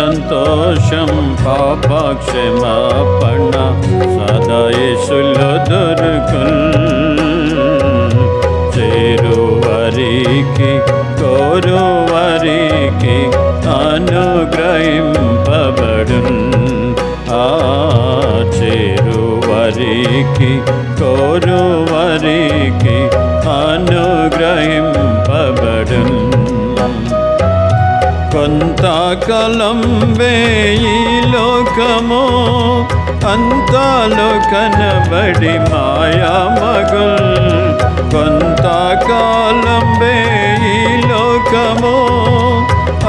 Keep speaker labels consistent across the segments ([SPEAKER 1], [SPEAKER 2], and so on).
[SPEAKER 1] సంతోషం పాపక్షమాపణ సదయసులు యేసులో దొరుకుల్ చేరువరికి కోరువరికి అనుగ్రహింపబడు ఆ చేరువరికి కోరువరికి అనుగ్రహిం కొంతకాలం వేయి లోకము అంతాలు కనబడి మాయా మగుల్. కొంతకాలం వేయి లోకము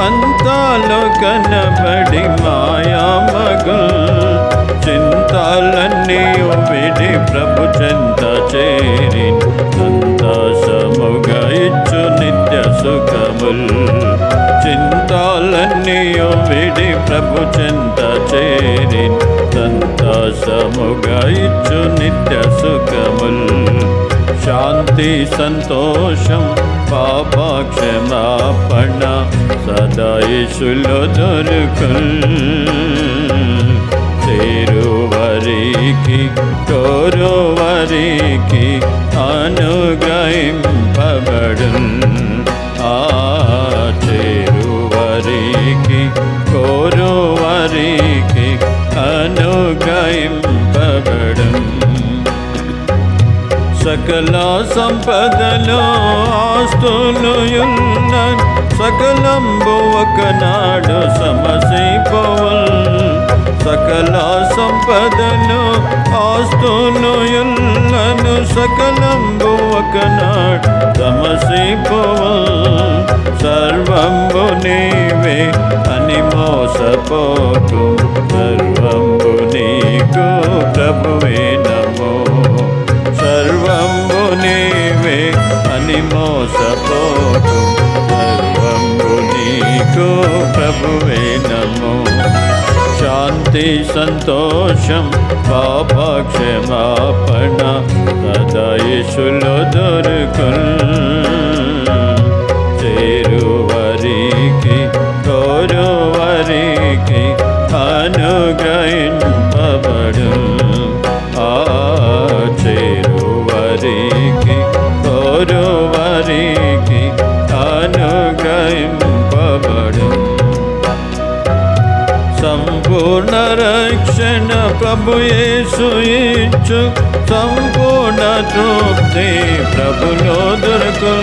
[SPEAKER 1] అంతాలు కనబడి మాయా మగుల్. చింతాలన్నీ విడి ప్రభు చింత చేరిన విడి ప్రభు చెంత చేరి సంతోషముగా ఇచ్చు నిత్య సుఖముల్. శాంతి సంతోషం పాపక్షమాపణ క్షమాపణ దొరుకుల్. చేరువరికి కోరువరికి అనుగ్రహింపబడు కోరువరికి అనుగ్రహింపబడు సకల సంపదలో ఆస్తులున్న సకలంబు ఒకనాడు సమసైపోవల్ సకల సంపదలో ఆస్తులు సకలంబు ఒకనాడు సమసైపోవల్ సర్వం మోసపోకు సర్వంబు నీకు ప్రభువే నమో. సర్వంబు నీవే అని మోసపోకు సర్వంబు నీకు ప్రభువే నమో. శాంతి సంతోషం పాపక్షమాపణ క్షమాపణ సదా దొరుకుల్. కోరువరికి అనుగ్రహింపబడు ఆ చేరువరికి కోరువరికి అనుగ్రహింపబడు సంపూర్ణ రక్షణ ప్రభు యేసు ఇచ్చు. సంపూర్ణ తృప్తి ప్రభులో దొరకు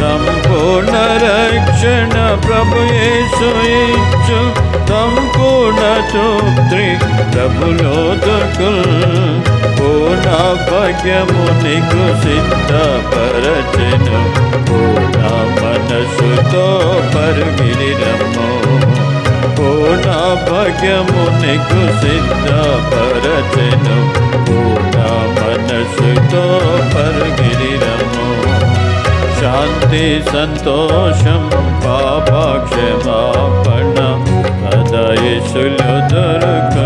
[SPEAKER 1] సంపూర్ణ రక్షణ प्रभु यीशु इच्छु, तमको न चोत्रि प्रभुलो दुर्कुल पूर्ण भाग्यमु निकु सिद्ध परचनु पूर्ण मनसुतो परगिरिरमो पूर्ण भाग्यमु निकु सिद्ध परचनु पूर्ण पर परगिरि భక్తి సంతోషం పాపక్షమాపణ. పదయశులు దొరక